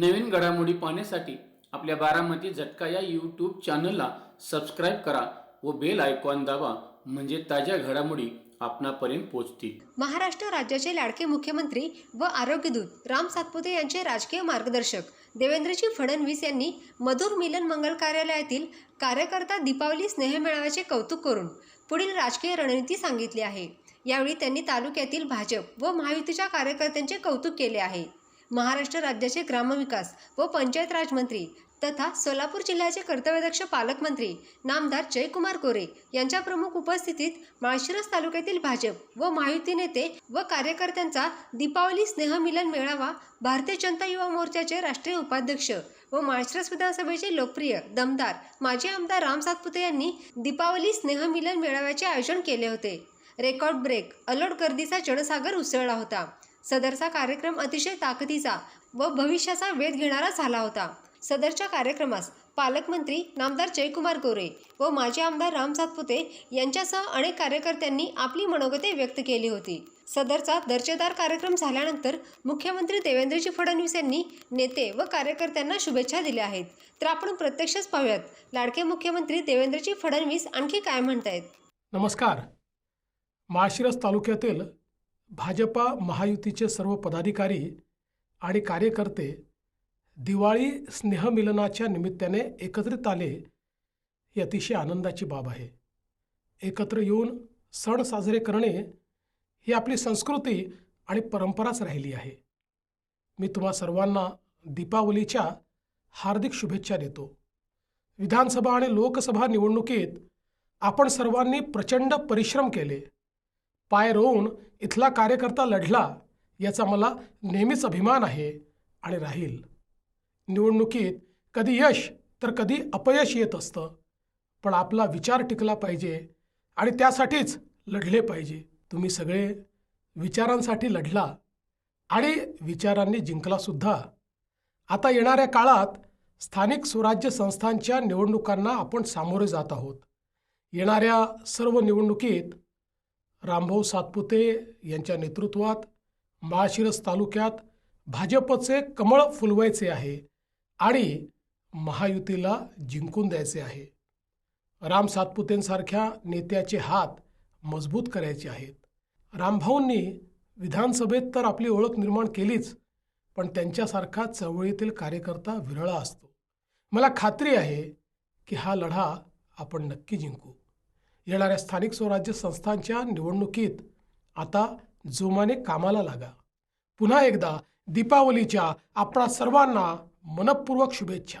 नवीन घडामोडी पाहण्यासाठी आपल्या बारामती झटका या यूट्यूब चॅनलला सबस्क्राईब करा व बेल आयकॉन दाबा म्हणजे ताज्या घडामोडी आपणापर्यंत पोहोचतील. महाराष्ट्र राज्याचे लाडके मुख्यमंत्री व आरोग्यदूत राम सातपुते यांचे राजकीय मार्गदर्शक देवेंद्रजी फडणवीस यांनी मधुर मिलन मंगल कार्यालयातील कार्यकर्ता दीपावली स्नेहमेळाव्याचे कौतुक करून पुढील राजकीय रणनीती सांगितली आहे. यावेळी त्यांनी तालुक्यातील भाजप व महायुतीच्या कार्यकर्त्यांचे कौतुक केले आहे. महाराष्ट्र राज्याचे ग्रामविकास व पंचायत राज मंत्री तथा सोलापूर जिल्ह्याचे कर्तव्यदक्ष पालकमंत्री नामदार जयकुमार गोरे यांच्या प्रमुख उपस्थितीत माळशिरस तालुक्यातील भाजप व महायुती नेते व कार्यकर्त्यांचा दीपावली स्नेहमिलन मेळावा भारतीय जनता युवा मोर्चाचे राष्ट्रीय उपाध्यक्ष व माळशिरस विधानसभेचे लोकप्रिय दमदार माजी आमदार राम सातपुते यांनी दीपावली स्नेहमिलन मेळाव्याचे आयोजन केले होते. रेकॉर्ड ब्रेक अलोड गर्दीचा जनसागर उसळला होता. सदरचा कार्यक्रम अतिशय ताकदीचा व भविष्याचा वेध घेणारा झाला होता. सदरच्या कार्यक्रमास पालकमंत्री नामदार जयकुमार गोरे व माजी आमदार राम सातपुते यांच्यासह अनेक कार्यकर्त्यांनी आपली मनोगते व्यक्त केली होती. सदरचा दर्जेदार कार्यक्रम झाल्यानंतर मुख्यमंत्री देवेंद्रजी फडणवीस यांनी नेते व कार्यकर्त्यांना शुभेच्छा दिल्या आहेत. तर आपण प्रत्यक्षच पाहूयात लाडके मुख्यमंत्री देवेंद्रजी फडणवीस आणखी काय म्हणतायत? नमस्कार. माळशिरस तालुक्यातील भाजपा महायुतीचे सर्व पदाधिकारी आणि कार्यकर्ते दिवाळी स्नेहमिलनाच्या निमित्ताने एकत्रित आले ही अतिशय आनंदाची बाब आहे. एकत्र येऊन सण साजरे करणे ही आपली संस्कृती आणि परंपराच राहिली आहे. मी तुम्हा सर्वांना दीपावलीच्या हार्दिक शुभेच्छा देतो. विधानसभा आणि लोकसभा निवडणुकीत आपण सर्वांनी प्रचंड परिश्रम केले. पाय रोवून इथला कार्यकर्ता लढला याचा मला नेहमीच अभिमान आहे आणि राहील. निवडणुकीत कधी यश तर कधी अपयश येत असतं पण आपला विचार टिकला पाहिजे आणि त्यासाठीच लढले पाहिजे. तुम्ही सगळे विचारांसाठी लढला आणि विचारांनी जिंकलासुद्धा आता येणाऱ्या काळात स्थानिक स्वराज्य संस्थांच्या निवडणुकांना आपण सामोरे जात आहोत. येणाऱ्या सर्व निवडणुकीत रामभाऊ सातपुते यांच्या नेतृत्वात माळशिरस तालुक्यात भाजपचे कमळ फुलवायचे आहे आणि महायुतीला जिंकून द्यायचे आहे. राम सातपुतेंसारख्या नेत्याचे हात मजबूत करायचे आहेत. रामभाऊंनी विधानसभेत तर आपली ओळख निर्माण केलीच पण त्यांच्यासारखा चळवळीतील कार्यकर्ता विरळा असतो. मला खात्री आहे की हा लढा आपण नक्की जिंकू. येणाऱ्या स्थानिक स्वराज्य संस्थांच्या निवडणुकीत आता जोमाने कामाला लागा. पुन्हा एकदा दीपावलीच्या आपणा सर्वांना मनपूर्वक शुभेच्छा.